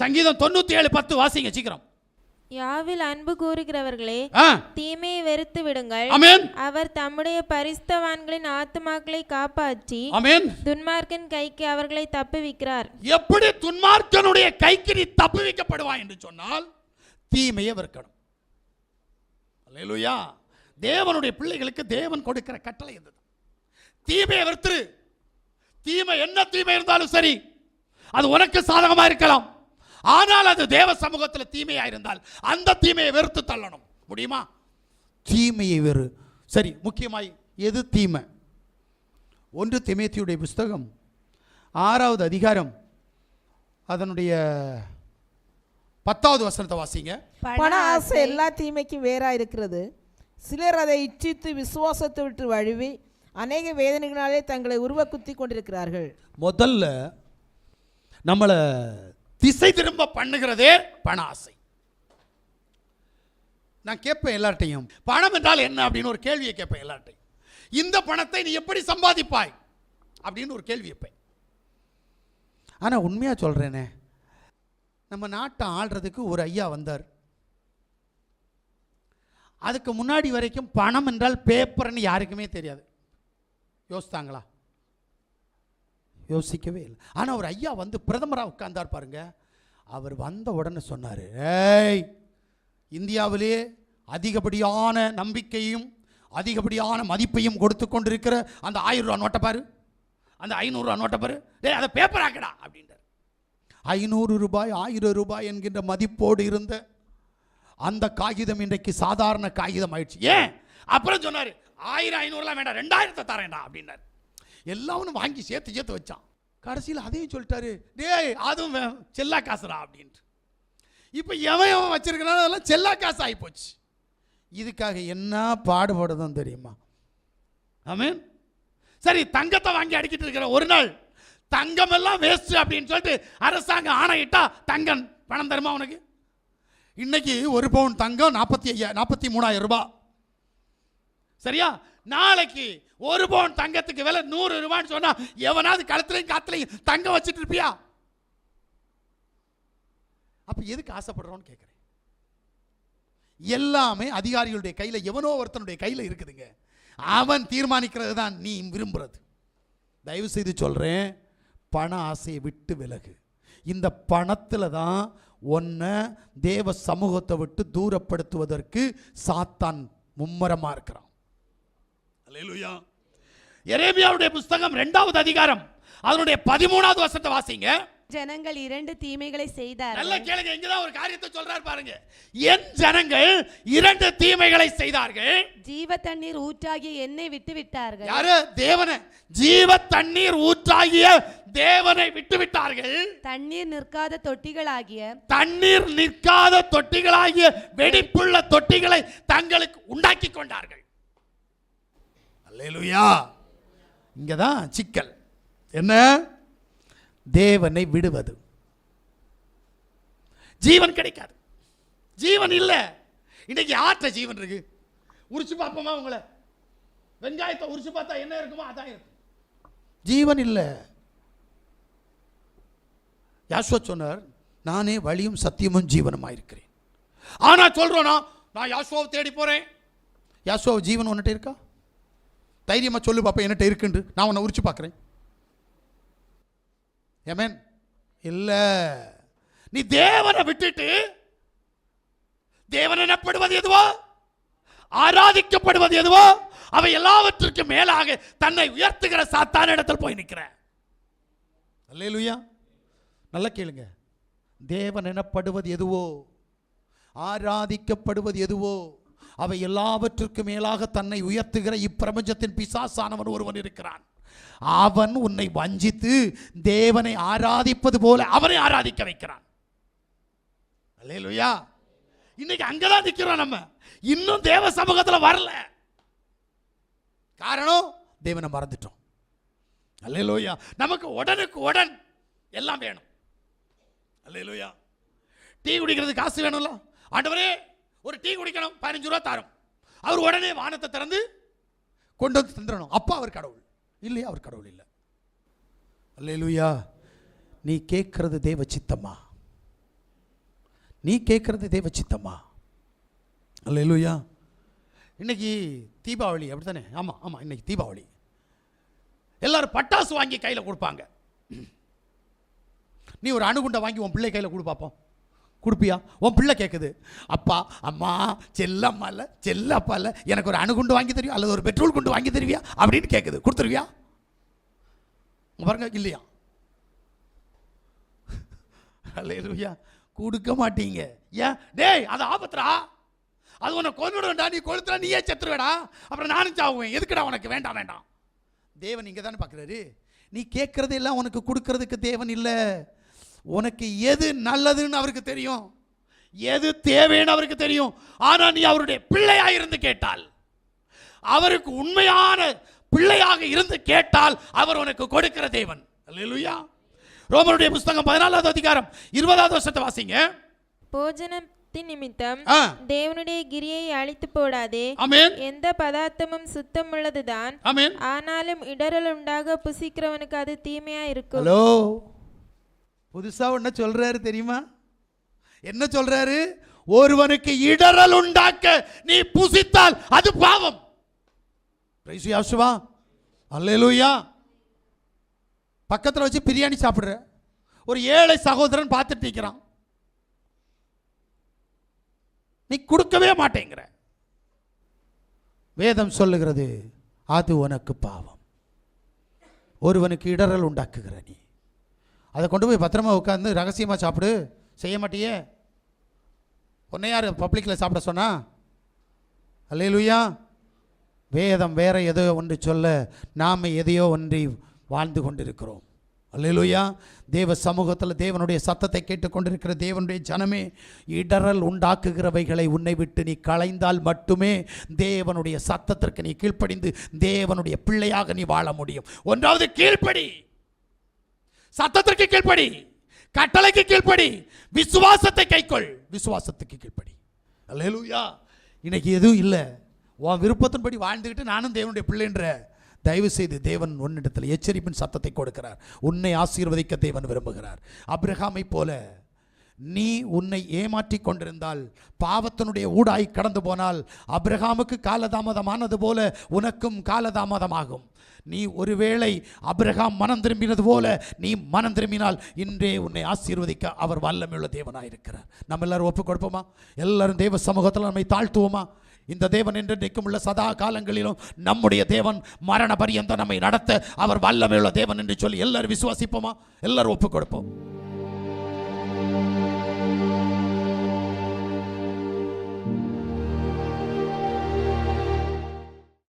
சங்கீதம் தொண்ணூத்தி ஏழு பத்து வாசிங்க சீக்கிரம். யாவில் அன்பு கூறுகிறவர்களே தீமையை வெறுத்து விடுங்கள். அவர் தம்முடைய பரிசுத்தவான்களின் ஆத்துமாக்களை காப்பாற்றி துன்மார்க்கன் கைக்கு அவர்களை தப்புவிக்கிறார். எப்படி துன்மார்க்கனுடைய கைக்கு நீ தப்புவிக்கப்படுவாய் என்று சொன்னால் தீமையை வெறுக்கணும். அல்லேலூயா. தேவனுடைய பிள்ளைகளுக்கு தேவன் கொடுக்கிற கட்டளை இது தீமையை வெறுத்துரு. தீமை என்ன தீமை இருந்தாலும் சரி அது உனக்கு சாதகமா இருக்கலாம். ஆனால் அது தேவ சமூகத்தில் தீமையா இருந்தால் அந்த தீமையை வெறுத்து தள்ளணும். முடியுமா? தீமையை வெறு சரி முக்கியமாய் எது தீமை? ஒன்று திமேத்தியுடைய புஸ்தகம் ஆறாவது அதிகாரம் அதனுடைய பத்தாவது வசனத்தை வாசிங்க. பண ஆசை எல்லா தீமைக்கும் வேறா இருக்கிறது. சிலர் அதை இச்சித்து விசுவாசத்தை விட்டு வழுவி அநேக வேதனைகளாலே தங்களை உருவ குத்தி கொண்டிருக்கிறார்கள். முதல்ல நம்மளை திசை திரும்ப பண்ணுகிறதே பண ஆசை நான் கேட்பேன் எல்லார்ட்டையும் பணம் என்றால் என்ன அப்படின்னு ஒரு கேள்வியை கேட்பேன் எல்லார்ட்டையும். இந்த பணத்தை நீ எப்படி சம்பாதிப்பாய்? அப்படின்னு ஒரு கேள்வி வைப்பேன். ஆனால் உண்மையாக சொல்கிறேனே நம்ம நாட்டை ஆள்றதுக்கு ஒரு ஐயா வந்தார். அதுக்கு முன்னாடி வரைக்கும் பணம் என்றால் பேப்பர்னு யாருக்குமே தெரியாது. யோசித்தாங்களா? யோசிக்கவே இல்லை. ஆனால் ஒரு ஐயா வந்து பிரதமராக உட்கார்ந்தார் பாருங்க. அவர் வந்த உடனே சொன்னார் ஏய் இந்தியாவிலே அதிகப்படியான நம்பிக்கையும் அதிகப்படியான மதிப்பையும் கொடுத்து கொண்டிருக்கிற அந்த ஆயிரம் ரூபா நோட்டை பாரு. அந்த ஐநூறுரூவா நோட்டை பாரு. டேய் அதை பேப்பர் ஆக்கடா அப்படின்றார். ஐநூறு ரூபாய் ஆயிரம் ரூபாய் என்கின்ற மதிப்போடு இருந்த அந்த காகிதம் இன்றைக்கு சாதாரண காகிதம் ஆயிடுச்சு. ஏன்? அப்புறம் சொன்னார் ஆயிரம் ஐநூறுலாம் வேண்டாம் ரெண்டாயிரத்தை தரேன்டா அப்படின்னார் எல்லாவனும் வாங்கி சேர்த்து சேர்த்து வச்சான். கடைசியில் அதையும் சொல்லிட்டாரு டேய் அதுவும் வே- செல்லா காசுடா அப்படின்ட்டு. இப்போ எவன் எவன் வச்சிருக்கிறானோ அதெல்லாம் செல்லா காசு ஆகிப்போச்சு இதுக்காக என்ன பாடுபடுதும் தெரியுமா? ஆமீன். சரி தங்கத்தை வாங்கி அடிக்கிட்டு இருக்கிற ஒரு நாள் தங்கம் எல்லாம் வேஸ்ட் அப்படின்னு சொல்லிட்டு அரசாங்கம் ஆணையிட்டா தங்கம் பணம் தருமா உனக்கு? இன்னைக்கு ஒரு பவுன் தங்கம் நாற்பத்தி ஐயா நாற்பத்தி மூணாயிரம் ரூபாய். சரியா? நாளைக்கு ஒரு பவுன் தங்கத்துக்கு விலை நூறு ரூபான்னு சொன்னா எவனாவது கழுத்துலையும் காத்துலையும் தங்கம் வச்சுட்டு இருப்பியா? அப்ப எதுக்கு ஆசைப்படுறோம்னு கேட்குறேன் எல்லாமே அதிகாரிகளுடைய கையில எவனோ ஒருத்தனுடைய கையில இருக்குதுங்க. அவன் தீர்மானிக்கிறது தான் நீ விரும்புறது. தயவு செய்து சொல்றேன் பண ஆசையை விட்டு விலகு. இந்த பணத்துல தான் உன்னை தேவ சமூகத்தை விட்டு தூரப்படுத்துவதற்கு சாத்தான் மும்மரமா இருக்கிறான். அல்லேலூயா எரேமியாவுடைய புஸ்தகம் இரண்டாவது அதிகாரம். அதனுடைய பதிமூணாவது வருஷத்தை வாசிங்க. ஜனங்கள் இரண்டு தீமைகளை நல்ல செய்தார்கள் கேளுங்க இங்கதான் ஒரு காரியத்தை சொல்றாரு பாருங்க. என் ஜனங்கள் இரண்டு தீமைகளை செய்தார்கள். ஜீவ தண்ணீர் ஊற்றாகிய எண்ணெய் விட்டு விட்டார்கள். யாரு? தேவனை. ஜீவ தண்ணீர் ஊற்றாகிய தேவனை விட்டு விட்டார்கள். தண்ணீர் நிற்காத தொட்டிகளாகிய தண்ணீர் நிற்காத தொட்டிகளாகிய வெடிப்புள்ள தொட்டிகளை தங்களுக்கு உண்டாக்கி கொண்டார்கள். லேலுவையா இங்கே தான் சிக்கல். என்ன? தேவனை விடுவது. ஜீவன் கிடைக்காது. ஜீவன் இல்லை. இன்னைக்கு யார்கிட்ட ஜீவன் இருக்கு. உரிச்சு பார்ப்போமா உங்களை? வெங்காயத்தை உரிச்சு பார்த்தா என்ன இருக்குமோ அதான் இருக்கும் ஜீவன் இல்லை. யாசுவா சொன்னார் நானே வழியும் சத்தியமும் ஜீவனமாக இருக்கிறேன். ஆனால் சொல்கிறோன்னா நான் யாசுவாவை தேடி போகிறேன் யாஸ்வாவை ஜீவன் ஒன்றுட்டு இருக்கா? தைரியமாக சொல்லு பாப்பா என்கிட்ட இருக்குண்டு நான் உன்னை உரிச்சு பார்க்குறேன் ஏமேன் இல்லை. நீ தேவனை விட்டுட்டு தேவன் எனப்படுவது எதுவோ? ஆராதிக்கப்படுவது எதுவோ? அவை எல்லாவற்றிற்கும் மேலாக தன்னை உயர்த்துகிற சாத்தான இடத்தில் போய் நிற்கிறேன் அல்லேலூயா. நல்லா கேளுங்க. தேவன் எனப்படுவது எதுவோ? ஆராதிக்கப்படுவது எதுவோ? அவை எல்லாவற்றிற்கும் மேலாக தன்னை உயர்த்துகிற இப்பிரபஞ்சத்தின் பிசாசானவன் ஒருவன் இருக்கிறான். அவன் உன்னை வஞ்சித்து தேவனை ஆராதிப்பது போல அவனை ஆராதிக்க வைக்கிறான். அல்லையா இன்னைக்கு அங்கதான் நிற்கிறோம் நம்ம. இன்னும் தேவ சமூகத்துல வரல. காரணம் தேவனை மறந்துட்டோம். அல்லேலூயா. நமக்கு உடனுக்கு உடன் எல்லாம் வேணும். அல்லேலூயா. டீ குடிக்கிறது காசு வேணும்ல? ஆண்டவரே ஒரு டீ குடிக்கணும் பதினஞ்சு ரூபா தரும். அவர் உடனே வானத்தை திறந்து கொண்டு வந்து தந்துடணும். அப்பா அவர் கடவுள். இல்லையா அவர் கடவுள் இல்லை. அல்லேலூயா நீ கேட்கறது தேவ சித்தம்மா நீ கேட்கறது தேவ அல்ல அல்லேலூயா. இன்னைக்கு தீபாவளி அப்படித்தானே? ஆமாம் ஆமாம் இன்னைக்கு தீபாவளி. எல்லாரும் பட்டாசு வாங்கி கையில் கொடுப்பாங்க. நீ ஒரு அணுகுண்டை வாங்கி உன் பிள்ளை கையில் கொடு பார்ப்போம் கொடுப்பியா? உன் பிள்ளை கேட்குது அப்பா அம்மா செல்லம்மா இல்லை செல்லப்பா இல்லை எனக்கு ஒரு அணுகுண்டு வாங்கி தருவியா? அல்லது ஒரு பெட்ரோல் குண்டு வாங்கி தருவியா? அப்படின்னு கேட்குது கொடுத்துருவியா? பாருங்க இல்லையா? அல்லேலூயா கொடுக்க மாட்டீங்க. ஏன்? டேய் அது ஆபத்துடா. அது உன்னை கொன்னுடும்டா நீ கொளுத்துறா நீயே செத்துருவேடா. அப்புறம் நானும் சாவுவேன். எதுக்குடா உனக்கு வேண்டாம் வேண்டாம்? தேவன் இங்கே தானே பார்க்குறாரு நீ கேட்குறது எல்லாம் உனக்கு கொடுக்கறதுக்கு தேவன் இல்லை. உனக்கு எது நல்லதுன்னு அவருக்கு தெரியும்? எது தேவைன்னு அவருக்கு தெரியும்? ஆனால் நீ அவருடைய பிள்ளையாக இருந்து கேட்டால் அவருக்கு உண்மையான பிள்ளையாக இருந்து கேட்டால் அவர் உனக்கு கொடுக்கிற தேவன். அல்லேலூயா. ரோமருடைய புஸ்தகம் பதினாலாவது அதிகாரம் இருபதாவது வருஷத்தை வாசிங்க. போஜனத்தின் நிமித்தம் தேவனுடைய கிரியை அழித்து போடாதே. எந்த பதார்த்தமும் சுத்தமுள்ளதுதான். ஆமென். ஆனாலும் இடரல் உண்டாக புசிக்கிறவனுக்கு அது தீமையா இருக்கும். புதுசாக என்ன சொல்கிறாரு தெரியுமா? என்ன சொல்கிறாரு ஒருவனுக்கு இடரல் உண்டாக்க நீ புசித்தால் அது பாவம். அல்லேலூயா பக்கத்தில் வச்சு பிரியாணி சாப்பிட்ற. ஒரு ஏழை சகோதரன் பார்த்துட்டு நிற்கிறான் நீ கொடுக்கவே மாட்டேங்கிற. வேதம் சொல்லுகிறது அது உனக்கு பாவம். ஒருவனுக்கு இடரல் உண்டாக்குகிற நீ. அதை கொண்டு போய் பத்திரமா உட்காந்து ரகசியமாக சாப்பிடு. செய்ய மாட்டியே? உன்னை யார் பப்ளிக்கில் சாப்பிட சொன்னா? அல்லையிலுயா வேதம் வேற எதோ ஒன்று சொல்ல நாம் எதையோ ஒன்றை வாழ்ந்து கொண்டிருக்கிறோம். அல்லையிலுயா தேவ சமூகத்தில் தேவனுடைய சத்தத்தை கேட்டுக்கொண்டிருக்கிற தேவனுடைய ஜனமே இடரல் உண்டாக்குகிறவைகளை உன்னை விட்டு நீ களைந்தால் மட்டுமே தேவனுடைய சத்தத்திற்கு நீ கீழ்ப்படிந்து தேவனுடைய பிள்ளையாக நீ வாழ முடியும். ஒன்றாவது கீழ்ப்படி. சத்தத்திற்கு கீழ்ப்படி. கட்டளைக்கு கீழ்ப்படி. விசுவாசத்தை கைக்கொள். விசுவாசத்துக்கு கீழ்ப்படி. அல்லேலூயா. இன்னைக்கு எதுவும் இல்லை. உன் விருப்பத்தின்படி வாழ்ந்துக்கிட்டு நானும் தேவனுடைய பிள்ளைன்ற தயவு செய்து தேவன் உன்னிடத்தில் எச்சரிப்பின் சத்தத்தை கொடுக்கிறார். உன்னை ஆசீர்வதிக்க தேவன் விரும்புகிறார். அப்ரஹாமை போல நீ உன்னை ஏமாற்றி கொண்டிருந்தால் பாவத்தினுடைய ஊடாய் கடந்து போனால் அப்ரஹாமுக்கு காலதாமதமானது போல உனக்கும் காலதாமதமாகும். நீ ஒருவேளை அப்ரஹாம் மனம் திரும்பினது போல நீ மனம் திரும்பினால் இன்றே உன்னை ஆசீர்வதிக்க அவர் வல்லமையுள்ள தேவனாயிருக்கிறார். நம்ம எல்லாரும் ஒப்பு கொடுப்போமா? எல்லாரும் தேவ சமூகத்தில் நம்மை தாழ்த்துவோமா? இந்த தேவன் என்றென்றைக்கும் உள்ள சதா காலங்களிலும் நம்முடைய தேவன் மரண பரியந்தம் நம்மை நடத்த அவர் வல்லமையுள்ள தேவன் என்று சொல்லி எல்லாரும் விசுவாசிப்போமா? எல்லாரும் ஒப்பு கொடுப்போம்.